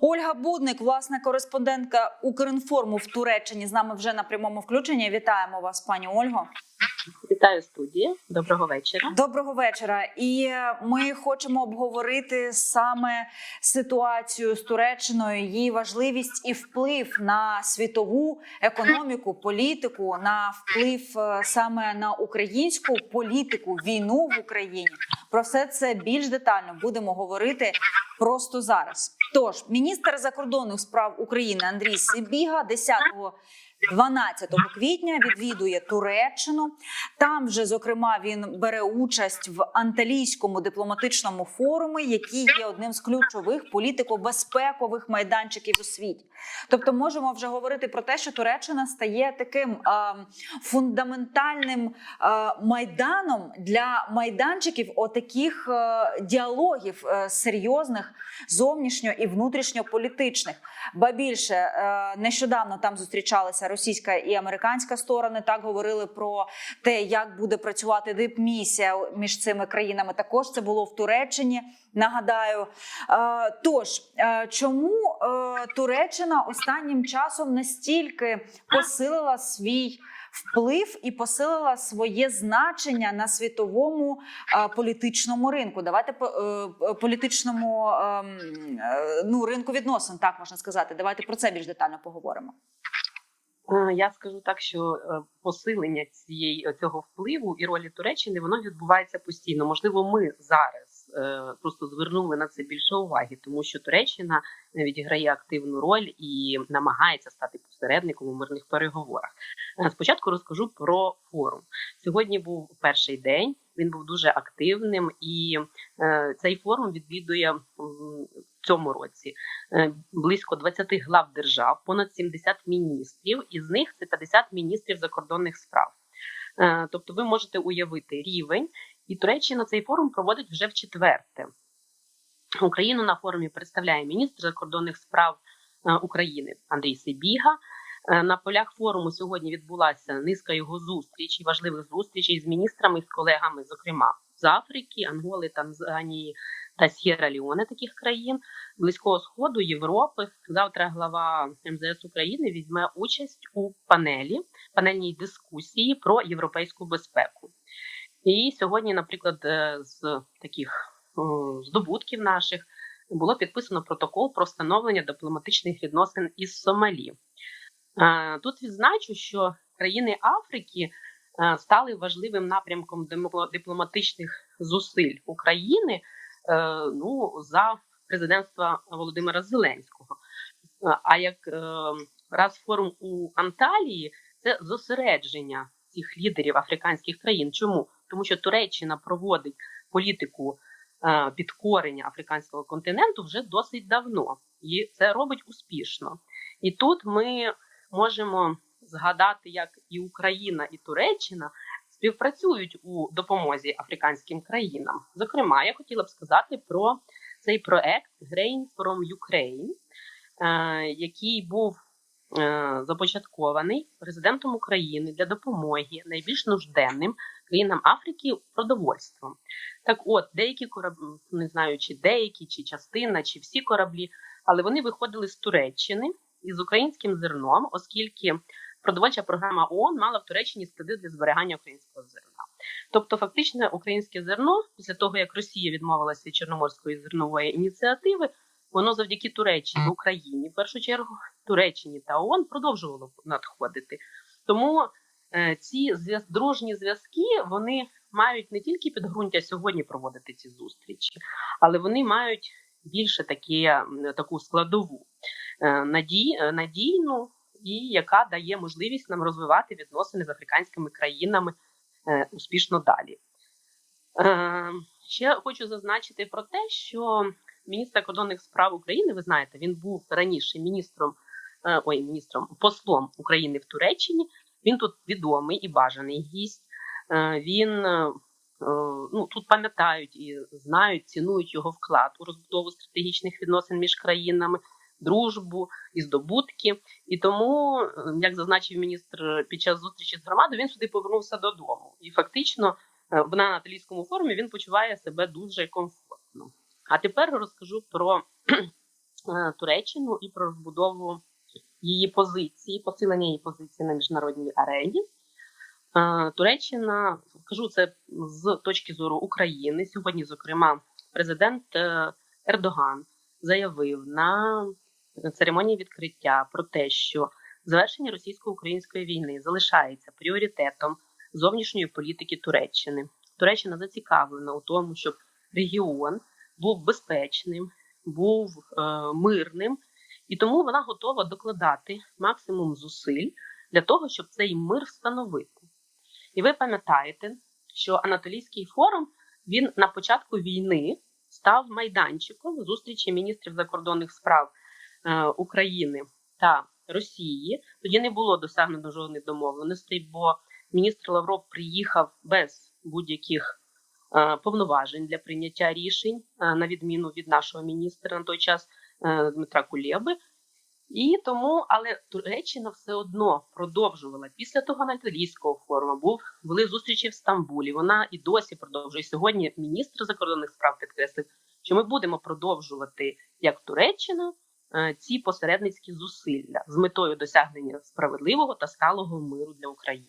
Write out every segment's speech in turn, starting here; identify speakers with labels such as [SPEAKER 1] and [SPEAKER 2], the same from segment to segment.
[SPEAKER 1] Ольга Будник, власне, кореспондентка Укрінформу в Туреччині, з нами вже на прямому включенні. Вітаємо вас, пані Ольго.
[SPEAKER 2] Вітаю студії. Доброго вечора.
[SPEAKER 1] Доброго вечора. І е, ми хочемо обговорити саме ситуацію з Туреччиною, її важливість і вплив на світову економіку, політику, на вплив е, саме на українську політику, війну в Україні. Про все це більш детально будемо говорити просто зараз. Тож, міністр закордонних справ України Андрій Сибіга 10 12 квітня відвідує Туреччину. Там вже зокрема він бере участь в анталійському дипломатичному форумі, який є одним з ключових політико-безпекових майданчиків у світі. Тобто, можемо вже говорити про те, що Туреччина стає таким е, фундаментальним е, майданом для майданчиків отаких е, діалогів е, серйозних зовнішньо і внутрішньополітичних. Ба більше е, нещодавно там зустрічалися російська і американська сторони. Так говорили про те, як буде працювати дипмісія між цими країнами. Також це було в Туреччині. Нагадаю, Е, тож е, чому е, Туреччина останнім часом настільки посилила свій вплив і посилила своє значення на світовому політичному ринку? Давайте по політичному ем, ну ринку відносин, так можна сказати. Давайте про це більш детально поговоримо.
[SPEAKER 2] Е, Я скажу так, що е, посилення цієї цього впливу і ролі Туреччини воно відбувається постійно. Можливо, ми зараз е, просто звернули на це більше уваги, тому що Туреччина е, відіграє активну роль і намагається стати посередником у мирних переговорах. Е, Спочатку розкажу про форум. Сьогодні був перший день. Він був дуже активним, і е, цей форум відвідує цьому році е, близько 20 глав держав, понад 70 міністрів, із них це 50 міністрів закордонних справ. Е, Тобто, ви можете уявити рівень, і Туреччина цей форум проводить вже в четверте. Україну на форумі представляє міністр закордонних справ е, України Андрій Сибіга. На полях форуму сьогодні відбулася низка його зустрічей, важливих зустрічей з міністрами з колегами, зокрема з Африки, Анголи, Танзанії та Сєра Ліоне, таких країн, Близького Сходу, Європи. Завтра глава МЗС України візьме участь у панелі, панельній дискусії про європейську безпеку. І сьогодні, наприклад, е, з таких здобутків наших було підписано протокол про встановлення дипломатичних відносин із Сомалі. Е, Тут відзначу, що країни Африки стали важливим напрямком дипломатичних зусиль України е, ну, за президентства Володимира Зеленського. Е, А як е, раз форум у Анталії це зосередження цих лідерів африканських країн. Чому? Тому що Туреччина проводить політику е, підкорення африканського континенту вже досить давно, і це робить успішно. І тут ми можемо згадати, як і Україна, і Туреччина співпрацюють у допомозі африканським країнам. Зокрема, я хотіла б сказати про цей проект Grain from Ukraine, е, який був е, започаткований президентом України для допомоги найбільш нужденним країнам Африки продовольством. Так, от деякі кораблі, не знаю, чи деякі, чи частина, чи всі кораблі, але вони виходили з Туреччини із українським зерном, оскільки продовольча програма ООН мала в Туреччині склади для зберігання українського зерна. Тобто, фактично, українське зерно, після того як Росія відмовилася від Чорноморської зернової ініціативи, воно завдяки Туреччині, Україні, в першу чергу, Туреччині та ООН продовжувало надходити. Тому е, ці зв'яз... дружні зв'язки вони мають не тільки підґрунтя сьогодні проводити ці зустрічі, але вони мають більше такі, таку складову е, надій, е, надійну і яка дає можливість нам розвивати відносини з африканськими країнами е, успішно далі. Е, ще хочу зазначити про те, що міністр закордонних справ України, ви знаєте, він був раніше міністром, е, ой, міністром, послом України в Туреччині. Він тут відомий і бажаний гість. Він ну, тут пам'ятають і знають, цінують його вклад у розбудову стратегічних відносин між країнами, дружбу і здобутки. І тому, е, як зазначив міністр під час зустрічі з громадою, він сюди повернувся додому. І фактично е, на Анатолійському форумі він почуває себе дуже комфортно. А тепер розкажу про е, Туреччину і про розбудову її позиції, посилення її позиції на міжнародній арені. Туреччина, кажу це з точки зору України. Сьогодні, зокрема, президент Ердоган заявив на церемонії відкриття про те, що завершення російсько-української війни залишається пріоритетом зовнішньої політики Туреччини. Туреччина зацікавлена у тому, щоб регіон був безпечним, був е, мирним, і тому вона готова докладати максимум зусиль для того, щоб цей мир встановити. І ви пам'ятаєте, що Анатолійський форум він на початку війни став майданчиком зустрічі міністрів закордонних справ України та Росії. Тоді не було досягнено жодних домовленостей, бо міністр Лавров приїхав без будь-яких е, повноважень для прийняття рішень, е, на відміну від нашого міністра на той час е, Дмитра Кулєби. І тому, але Туреччина все одно продовжувала після того Анатолійського форуму. Був були зустрічі в Стамбулі. Вона і досі продовжує сьогодні. Міністр закордонних справ підкреслив, що ми будемо продовжувати як Туреччина е, ці посередницькі зусилля з метою досягнення справедливого та сталого миру для України.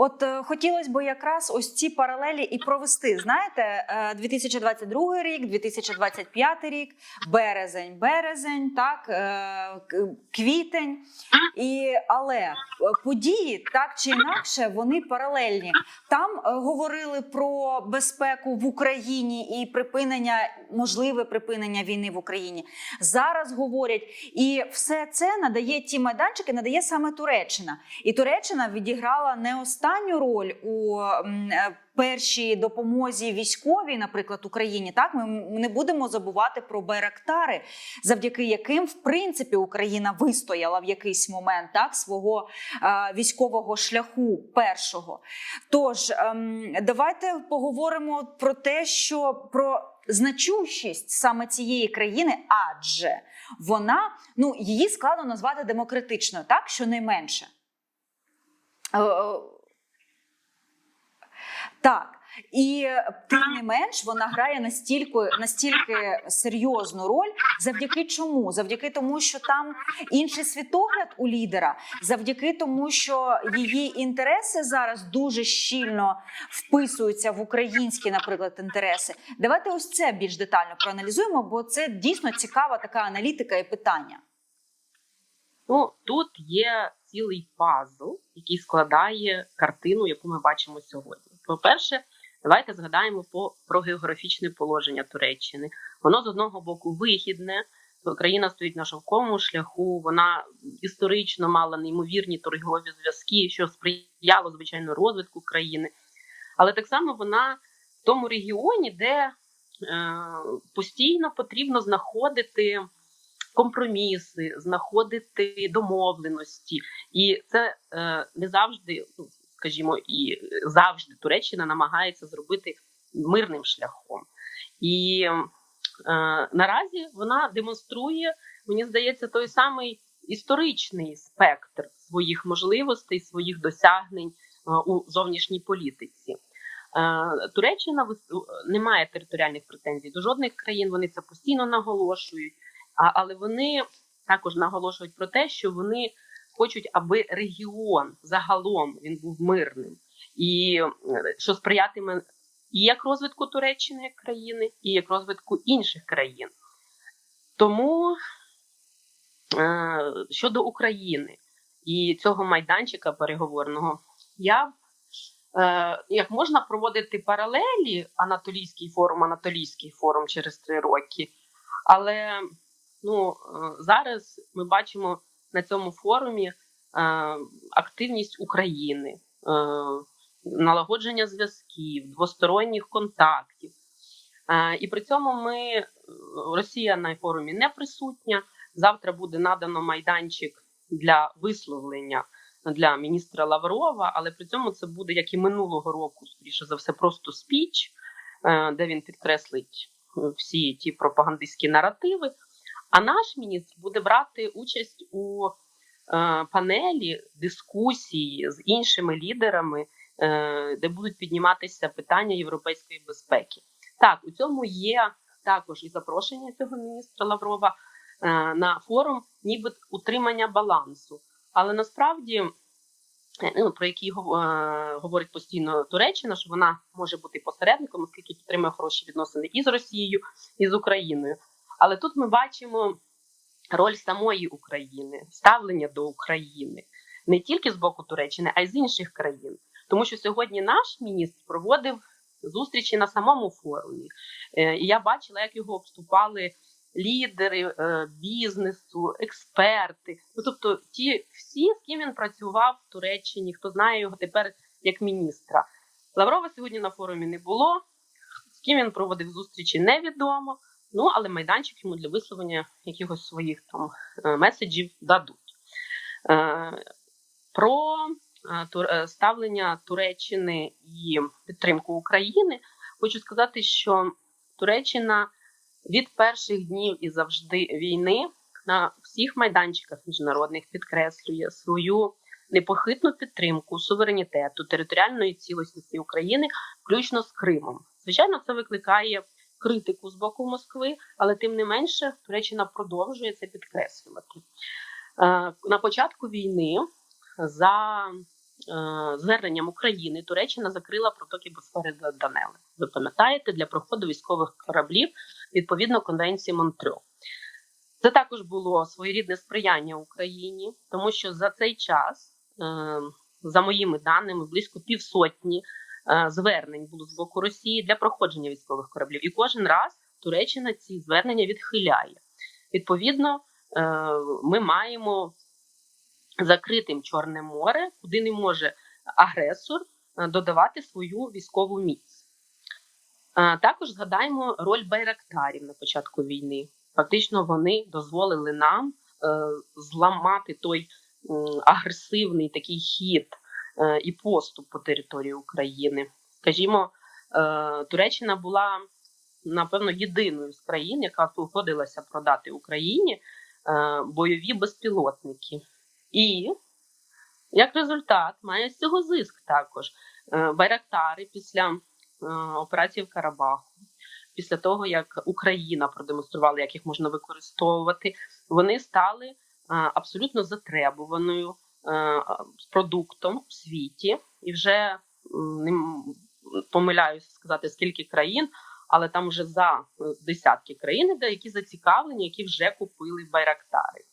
[SPEAKER 1] От е, хотілося б якраз ось ці паралелі і провести. Знаєте, е, 2022 рік, 2025 рік, березень, березень, так е, квітень. І але е, події так чи інакше вони паралельні. Там е, говорили про безпеку в Україні і припинення, можливе припинення війни в Україні. Зараз говорять, і все це надає ті майданчики, надає саме Туреччина. І Туреччина відіграла не останню роль у е, першій допомозі військовій, наприклад, Україні. Так ми не будемо забувати про Байрактари, завдяки яким в принципі Україна вистояла в якийсь момент так свого е, військового шляху першого. Тож ем, давайте поговоримо про те, що про значущість саме цієї країни, адже вона ну її складно назвати демократичною, так щонайменше. Е, е, Так. І тим не менш вона грає настільки, настільки серйозну роль. Завдяки чому? Завдяки тому, що там інший світогляд у лідера, завдяки тому, що її інтереси зараз дуже щільно вписуються в українські, наприклад, інтереси. Давайте ось це більш детально проаналізуємо, бо це дійсно цікава така аналітика і питання.
[SPEAKER 2] Ну тут є цілий пазл, який складає картину, яку ми бачимо сьогодні. По-перше, давайте згадаємо по, про географічне положення Туреччини. Воно з одного боку вигідне. Країна стоїть на шовковому шляху. Вона історично мала неймовірні торгові зв'язки, що сприяло звичайно розвитку країни. Але так само вона в тому регіоні, де е, постійно потрібно знаходити компроміси, знаходити домовленості, і це е, не завжди, ну скажімо, і завжди Туреччина намагається зробити мирним шляхом. І е, наразі вона демонструє, мені здається, той самий історичний спектр своїх можливостей, своїх досягнень е, у зовнішній політиці. Е, Туреччина вис- не має територіальних претензій до жодних країн. Вони це постійно наголошують. Але вони також наголошують про те, що вони хочуть, аби регіон загалом він був мирним, і е, що сприятиме і як розвитку Туреччини як країни, і як розвитку інших країн. Тому е, щодо України і цього майданчика переговорного, я е, як можна проводити паралелі Анатолійський форум, Анатолійський форум через три роки, але ну, зараз ми бачимо на цьому форумі е, активність України, е, налагодження зв'язків, двосторонніх контактів. Е, і при цьому ми Росія на форумі не присутня. Завтра буде надано майданчик для висловлення для міністра Лаврова, але при цьому це буде як і минулого року, скоріше за все, просто спіч, де він підкреслить всі ті пропагандистські наративи. А наш міністр буде брати участь у е, панелі дискусії з іншими лідерами, е, де будуть підніматися питання європейської безпеки. Так, у цьому є також і запрошення цього міністра Лаврова. е, на форум, ніби утримання балансу. Але насправді, ну, про який гов- говорить постійно Туреччина, що вона може бути посередником, оскільки підтримує хороші відносини і з Росією, і з Україною. Але тут ми бачимо роль самої України, ставлення до України не тільки з боку Туреччини, а й з інших країн. Тому що сьогодні наш міністр проводив зустрічі на самому форумі. Е, І я бачила, як його обступали лідери е, бізнесу, експерти. Ну тобто, ті всі, з ким він працював в Туреччині, хто знає його тепер як міністра. Лаврова сьогодні на форумі не було. З ким він проводив зустрічі, невідомо. Ну але майданчик йому для висловлення якихось своїх там е, меседжів дадуть. Е, Про е, ставлення Туреччини і підтримку України хочу сказати, що Туреччина від перших днів і завжди війни на всіх майданчиках міжнародних підкреслює свою непохитну підтримку суверенітету територіальної цілісності України, включно з Кримом. Звичайно, це викликає критику з боку Москви, але тим не менше Туреччина продовжує це підкреслювати. Е, На початку війни за е, зверненням України Туреччина закрила протоки Босфори до Данели. Ви пам'ятаєте, для проходу військових кораблів відповідно конвенції Монтрьо. Це також було своєрідне сприяння Україні, тому що за цей час, е, за моїми даними, близько півсотні звернень було з боку Росії для проходження військових кораблів. І кожен раз Туреччина ці звернення відхиляє. Відповідно, е, ми маємо закритим Чорне море, куди не може агресор е, додавати свою військову міць. Е, Також згадаємо роль байрактарів на початку війни. Фактично, вони дозволили нам е, зламати той агресивний такий хід е, і поступ по території України. Скажімо, е, Туреччина була напевно єдиною з країн, яка погодилася продати Україні е, бойові безпілотники. І як результат має з цього зиск також. Е, Байрактари після е, операції в Карабаху, після того як Україна продемонструвала, як їх можна використовувати, вони стали е, абсолютно затребуваною е, продуктом в світі, і вже не помиляюся сказати, скільки країн, але там вже за е, десятки країн, де які зацікавлені, які вже купили байрактари.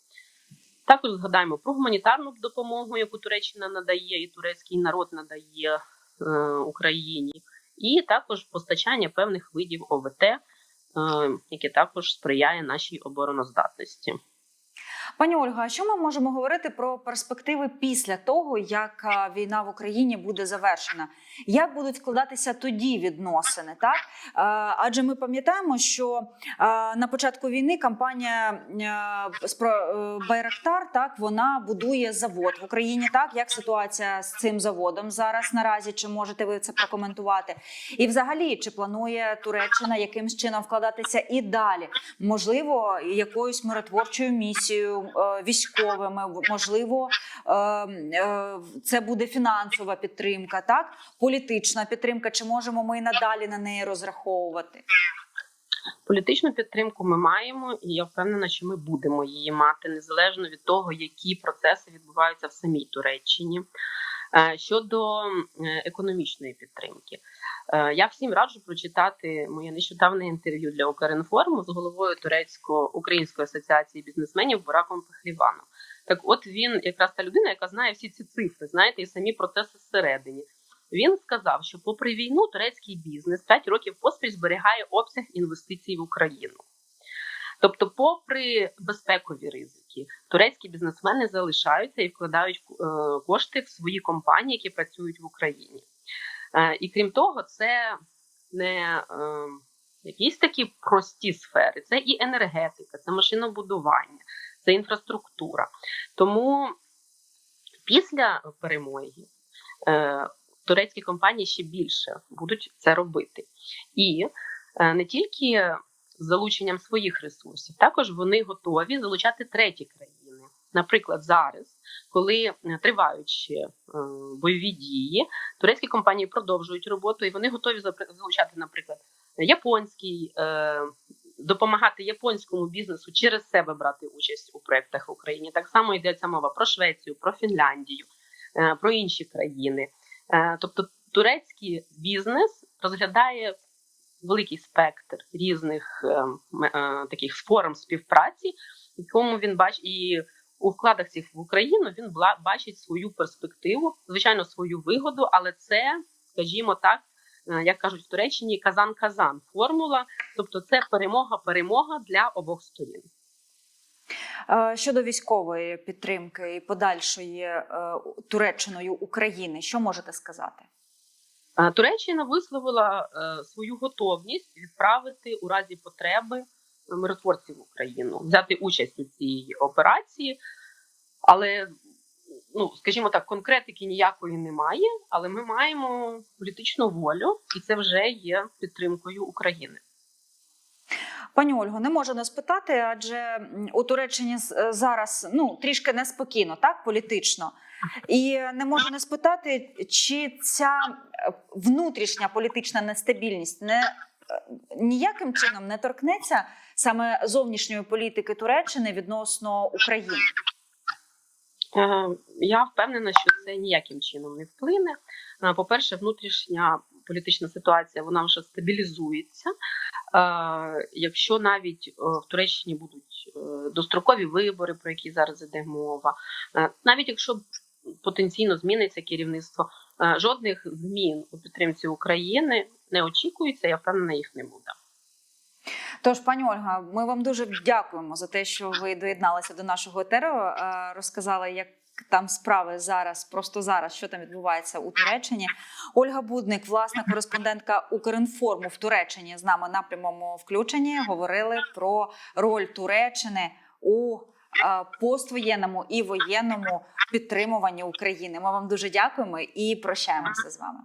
[SPEAKER 2] Також згадаємо про гуманітарну допомогу, яку Туреччина надає, і турецький народ надає е, Україні, і також постачання певних видів ОВТ, е, яке також сприяє нашій обороноздатності.
[SPEAKER 1] Пані Ольга, а що ми можемо говорити про перспективи після того, як війна в Україні буде завершена? Як будуть складатися тоді відносини? Так адже ми пам'ятаємо, що на початку війни е, Байрактар так вона будує завод в Україні. Так як ситуація з цим заводом зараз наразі? Чи можете ви це прокоментувати? І взагалі, чи планує Туреччина якимсь чином вкладатися і далі? Можливо, якоюсь миротворчою місією, е, військовими, можливо, е, е, це буде фінансова підтримка, так політична підтримка. Чи можемо ми і надалі на неї розраховувати?
[SPEAKER 2] Політичну підтримку ми маємо, і я впевнена, що ми будемо її мати незалежно від того, які процеси відбуваються в самій Туреччині. Е, Щодо е, економічної підтримки, Е, я всім раджу прочитати моє нещодавне інтерв'ю для Укрінформу з головою турецько-української асоціації бізнесменів Бураком Пехліваном. Так, от він якраз та людина, яка знає всі ці цифри, знаєте, і самі процеси всередині. Він сказав, що, попри війну, турецький бізнес 5 років поспіль зберігає обсяг інвестицій в Україну. Тобто, попри безпекові ризики, турецькі бізнесмени залишаються і вкладають е, кошти в свої компанії, які працюють в Україні. Е, і крім того, це не е, якісь такі прості сфери, це і енергетика, це машинобудування, це інфраструктура. Тому після перемоги турецькі компанії ще більше будуть це робити. І не тільки з залученням своїх ресурсів, також вони готові залучати треті країни. Наприклад, зараз, коли е, тривають е, бойові дії, турецькі компанії продовжують роботу, і вони готові залучати, наприклад, японський е, допомагати японському бізнесу через себе брати участь у проєктах в Україні. Так само йдеться мова про Швецію, про Фінляндію, про інші країни. Тобто турецький бізнес розглядає великий спектр різних е, м- е, таких форм співпраці, якому він бачить і у вкладах цих в Україну він бачить свою перспективу, звичайно, свою вигоду, але це, скажімо так, е, як кажуть в Туреччині, казан-казан формула, тобто це перемога-перемога для обох сторін.
[SPEAKER 1] Е, Щодо військової підтримки і подальшої Туреччиною України, що можете сказати?
[SPEAKER 2] Туреччина висловила е, свою готовність відправити у разі потреби миротворців в Україну, взяти участь у цій операції, але ну скажімо так, конкретики ніякої немає. Але ми маємо політичну волю, і це вже є підтримкою України.
[SPEAKER 1] Пані Ольго, не можу не спитати, адже у Туреччині е, зараз ну трішки неспокійно, так політично. І не можу не спитати, чи ця е, внутрішня політична нестабільність не е, ніяким чином не торкнеться саме зовнішньої політики Туреччини відносно України.
[SPEAKER 2] Е, Я впевнена, що це ніяким чином не вплине. Е, По-перше, внутрішня політична ситуація вона вже стабілізується. Якщо навіть в Туреччині будуть дострокові вибори, про які зараз іде мова, навіть якщо потенційно зміниться керівництво, е, жодних змін у підтримці України не очікується. Я впевнена, їх не буде.
[SPEAKER 1] Тож, пані Ольга, ми вам дуже дякуємо за те, що ви доєдналися до нашого етеру, е, розказали, як там справи зараз, просто зараз, що там відбувається у Туреччині. Ольга Будник, власна кореспондентка Укрінформу в Туреччині, з нами на прямому включенні говорили про роль Туреччини у поствоєнному і воєнному підтримуванні України. Ми вам дуже дякуємо і прощаємося з вами.